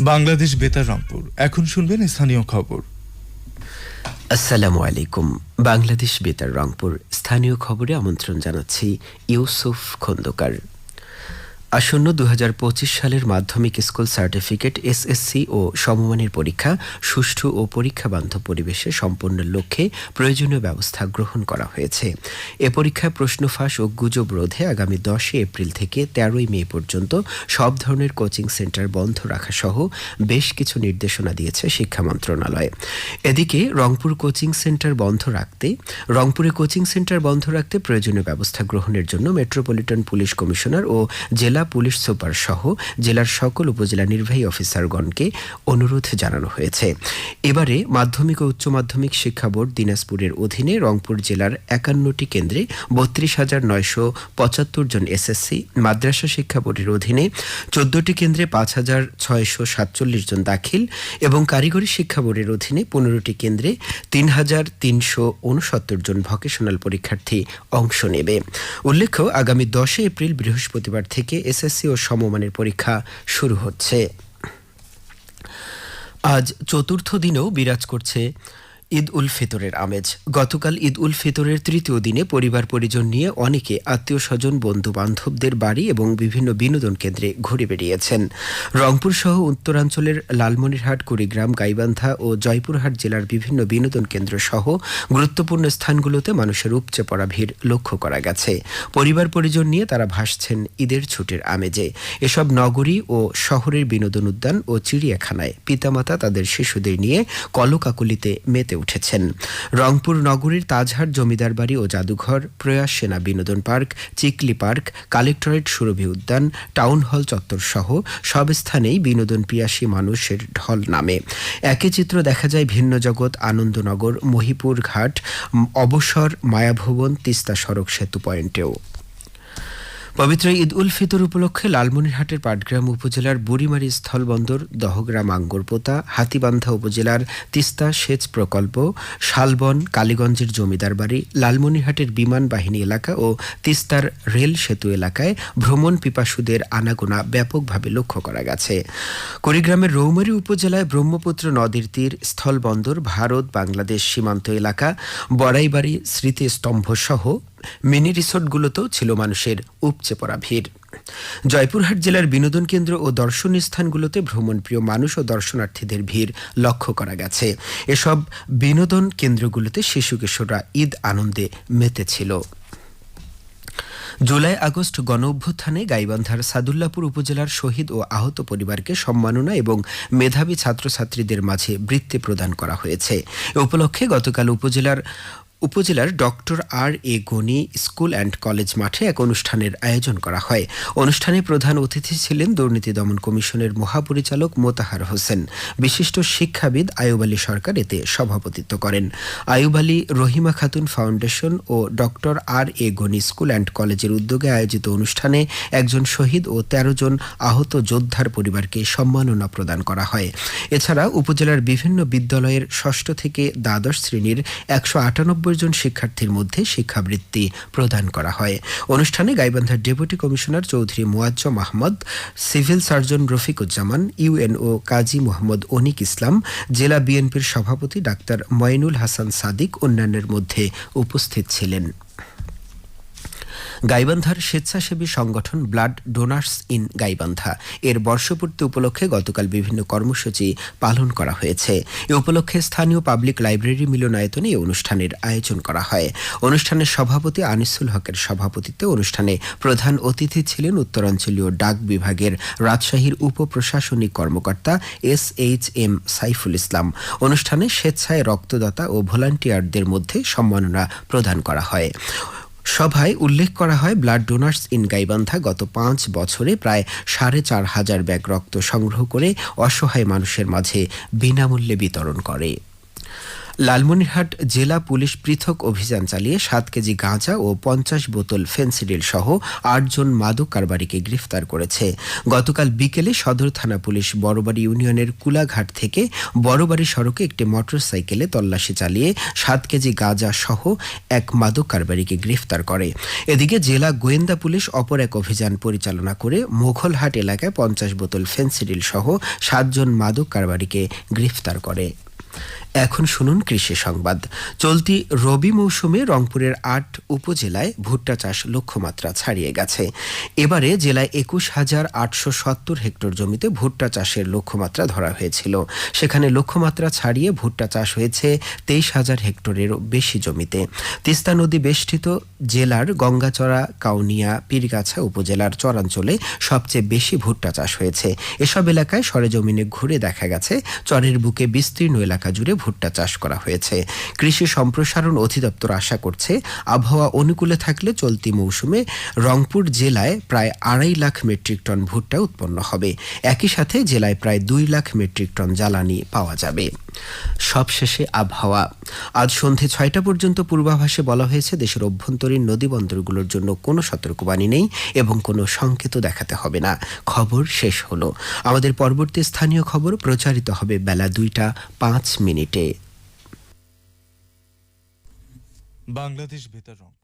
বাংলাদেশ বেতার রংপুর এখন শুনবেন স্থানীয় খবর। আসসালামু আলাইকুম। বাংলাদেশ বেতার রংপুর স্থানীয় খবরে আমন্ত্রণ জানাচ্ছি ইউসুফ খন্দকার। আসন্ন দু হাজার পঁচিশ সালের মাধ্যমিক স্কুল সার্টিফিকেট, এসএসসি ও সমমানের পরীক্ষা সুষ্ঠু ও পরীক্ষা বান্ধব পরিবেশে সম্পন্নের লক্ষ্যে প্রয়োজনীয় ব্যবস্থা গ্রহণ করা হয়েছে। এ পরীক্ষায় প্রশ্ন ফাঁস ও গুজব রোধে আগামী দশই এপ্রিল থেকে তেরোই মে পর্যন্ত সব ধরনের কোচিং সেন্টার বন্ধ রাখা সহ বেশ কিছু নির্দেশনা দিয়েছে শিক্ষা মন্ত্রণালয়। এদিকে রংপুর কোচিং সেন্টার বন্ধ রাখতে, রংপুরে কোচিং সেন্টার বন্ধ রাখতে প্রয়োজনীয় ব্যবস্থা গ্রহণের জন্য মেট্রোপলিটন পুলিশ কমিশনার ও জেলা পুলিশ সুপার সহ জেলার সকল উপজেলা নির্বাহী অফিসারগণকে অনুরোধ জানানো হয়েছে। এবারে মাধ্যমিক ও উচ্চ মাধ্যমিক শিক্ষা বোর্ড দিনাজপুরের অধীনে রংপুর জেলার একান্নটি কেন্দ্রে বত্রিশ হাজার নয়শো পঁচাত্তর জন এসএসসি মাদ্রাসা শিক্ষা বোর্ডের অধীনে চোদ্দটি কেন্দ্রে পাঁচ হাজার ছয়শো সাতচল্লিশ জন দাখিল এবং কারিগরি শিক্ষা বোর্ডের অধীনে পনেরোটি কেন্দ্রে তিন হাজার তিনশো উনসত্তর জন ভকেশনাল পরীক্ষার্থী অংশ নেবে। উল্লেখ্য, আগামী দশই এপ্রিল বৃহস্পতিবার থেকে এসএসসি ও সমমানের পরীক্ষা শুরু হচ্ছে। আজ চতুর্থ দিনেও বিরাজ করছে ঈদ উল ফিতরের আমেজ। গতকাল ঈদ উল ফিতরের তৃতীয় দিনে পরিবার পরিজন নিয়ে অনেকে আত্মীয় স্বজন বন্ধু বান্ধবদের বাড়ি এবং বিভিন্ন বিনোদন কেন্দ্রে ঘুরে বেরিয়েছেন রংপুর সহ উত্তরাঞ্চলের লালমনিরহাট, কুড়িগ্রাম, গাইবান্ধা ও জয়পুরহাট জেলার বিভিন্ন বিনোদন কেন্দ্র সহ গুরুত্বপূর্ণ স্থানগুলোতে মানুষের উপচে পড়া ভিড় লক্ষ্য করা গেছে। পরিবার পরিজন নিয়ে তারা ভাসছেন ঈদের ছুটির আমেজে। এসব নগরী ও শহরের বিনোদন উদ্যান ও চিড়িয়াখানায় পিতামাতা, তাদের শিশুদের নিয়ে কলকাকুলিতে মেতে উঠেছেন। রংপুর নগরীর তাজহাট জমিদার বাড়ি ও জাদুঘর, প্রয়াস সেনা বিনোদন park, Chikli park, collectorate Surabhi উদ্যান, টাউন হল চত্বর সহ সব স্থানেই বিনোদন পিয়াসী মানুষের ঢল নামে। একই চিত্র দেখা যায় ভিন্ন জগৎ, আনন্দনগর, মহিপুর ঘাট অবসর, মায়াভবন, তিস্তা সড়ক সেতু পয়েন্টেও। পবিত্র ঈদ উল ফিতর উপলক্ষে লালমনিরহাটের পাটগ্রাম উপজেলার বুড়িমারি স্থলবন্দর, দহগ্রাম আঙ্গরপোতা, হাতিবান্ধা উপজেলার তিস্তা সেচ প্রকল্প, শালবন, কালীগঞ্জের জমিদার বাড়ি, লালমনিরহাটের বিমান বাহিনী এলাকা ও তিস্তার রেল সেতু এলাকায় ভ্রমণ পিপাসুদের আনাগোনা ব্যাপকভাবে লক্ষ্য করা গেছে। কুড়িগ্রামের রৌমারী উপজেলায় ব্রহ্মপুত্র নদীর তীর, স্থলবন্দর, ভারত, বাংলাদেশ সীমান্ত এলাকা, বড়াইবাড়ি স্মৃতিস্তম্ভ সহ মিনি রিসোর্টগুলোতেও ছিল মানুষের উপচে পড়া ভিড়। জয়পুরহাট জেলার বিনোদন কেন্দ্র ও দর্শনীয় স্থানগুলোতে ভ্রমণপ্রিয় মানুষ ও দর্শনার্থীদের ভিড় লক্ষ্য করা গেছে। এসব বিনোদন কেন্দ্রগুলোতে শিশু কিশোররা ঈদ আনন্দে মেতেছিল। জুলাই, আগস্ট গণ অভ্যুত্থানে গাইবান্ধার সাদুল্লাপুর উপজেলার শহীদ ও আহত পরিবারকে সম্মাননা এবং মেধাবী ছাত্রছাত্রীদের মাঝে বৃত্তি প্রদান করা হয়েছে। এ উপলক্ষে গতকাল উপজেলার উপজেলার doctor R A Gani school and college মাঠে এক অনুষ্ঠানের আয়োজন করা হয়। অনুষ্ঠানে প্রধান অতিথি ছিলেন দুর্নীতি দমন কমিশনের মহাপরিচালক মোতাহার হোসেন। বিশিষ্ট শিক্ষাবিদ আয়ুব আলী সরকার এতে সভাপতিত্ব করেন। Ayub Ali Rahima Khatun foundation O doctor R A Gani school and কলেজের উদ্যোগে আয়োজিত অনুষ্ঠানে একজন শহীদ ও তেরো জন আহত যোদ্ধার পরিবারকে সম্মাননা প্রদান করা হয়। এছাড়া উপজেলার বিভিন্ন বিদ্যালয়ের ষষ্ঠ থেকে দ্বাদশ শ্রেণির একশো আটানব্বই জন শিক্ষার্থীর মধ্যে শিক্ষাবৃত্তি প্রদান করা হয়। অনুষ্ঠানে গাইবান্ধার deputy commissioner Chowdhury Muazzam Ahmed, civil surgeon Rafiquzzaman UNO Kazi Mohammad Anik Islam, জেলা বিএনপির সভাপতি ডাক্তার ময়নুল হাসান সাদিক অন্যান্যের মধ্যে উপস্থিত ছিলেন। গাইবান্ধার স্বেচ্ছাসেবী সংগঠন ব্লাড ডোনার্স ইন গাইবান্ধা। এর বর্ষপূর্তি উপলক্ষে গতকাল বিভিন্ন কর্মসূচি পালন করা হয়েছে। এ উপলক্ষে স্থানীয় পাবলিক লাইব্রেরি মিলনায়তনে এই অনুষ্ঠানের আয়োজন করা হয়। অনুষ্ঠানের সভাপতি আনিসুল হকের সভাপতিত্বে অনুষ্ঠানে প্রধান অতিথি ছিলেন উত্তরাঞ্চলীয় ডাক বিভাগের রাজশাহীর উপপ্রশাসনিক কর্মকর্তা S H M Saiful Islam. অনুষ্ঠানে স্বেচ্ছায় রক্তদাতা ও ভলান্টিয়ারদের মধ্যে সম্মাননা প্রদান করা হয়। সভায় উল্লেখ করা হয়, ব্লাড ডোনার্স ইন গাইবান্ধা গত পাঁচ বছরে প্রায় সাড়ে চার হাজার ব্যাগ রক্ত সংগ্রহ করে অসহায় মানুষের মাঝে বিনামূল্যে বিতরণ করে। লালমনিরহাট জেলা পুলিশ পৃথক অভিযান চালিয়ে সাত কেজি গাঁজা ও পঞ্চাশ বোতল ফেন্সিডিল সহ আটজন মাদক কারবারিকে গ্রেফতার করেছে। গতকাল বিকেলে সদর থানা পুলিশ বড়বাড়ি ইউনিয়নের কুলাঘাট থেকে বড়বাড়ি সড়কে একটি মোটরসাইকেলে তল্লাশি চালিয়ে সাত কেজি গাঁজা সহ এক মাদক কারবারিকে গ্রেফতার করে। এদিকে জেলা গোয়েন্দা পুলিশ অপর এক অভিযান পরিচালনা করে মোঘলহাট এলাকায় পঞ্চাশ বোতল ফেন্সিডিল সহ সাতজন মাদক কারবারিকে গ্রেফতার করে। এখন শুনুন কৃষি সংবাদ। চলতি রবি মৌসুমে রংপুরের আট উপজেলায় ভুট্টা চাষ লক্ষ্যমাত্রা ছাড়িয়ে গেছে। এবারে জেলায় একুশ হাজার আটশো সত্তর হেক্টর জমিতে ভুট্টা চাষের লক্ষ্যমাত্রা ধরা হয়েছিল। সেখানে লক্ষ্যমাত্রা ছাড়িয়ে ভুট্টা চাষ হয়েছে তেইশ হাজার হেক্টরেরও বেশি জমিতে। তিস্তা নদী বেষ্টিত জেলার গঙ্গাচড়া, কাউনিয়া, পীরগাছা উপজেলার চরাঞ্চলে সবচেয়ে বেশি ভুট্টা চাষ হয়েছে। এসব এলাকায় সরেজমিনে ঘুরে দেখা গেছে, চরের বুকে বিস্তীর্ণ এলাকা জুড়ে ভুট্টা চাষ করা হয়েছে। কৃষি সম্প্রসারণ অধিদপ্তর আশা করছে, আবহাওয়া অনুকূলে থাকলে চলতি মৌসুমে রংপুর জেলায় প্রায় আড়াই লাখ মেট্রিক টন ভুট্টা উৎপন্ন হবে। একই সাথে জেলায় প্রায় দুই লাখ মেট্রিক টন জ্বালানি পাওয়া যাবে। সবশেষে আবহাওয়া। আজ সন্ধে ছয়টা পর্যন্ত পূর্বাভাসে বলা হয়েছে, দেশের অভ্যন্তরীণ নদী বন্দরগুলোর জন্য কোনো সতর্কবাণী নেই এবং কোনো সংকেত দেখাতে হবে না। খবর শেষ হলো। আমাদের পরবর্তী স্থানীয় খবর প্রচারিত হবে বেলা দুইটা পাঁচ মিনিটে। বাংলাদেশ বেতার রংপুর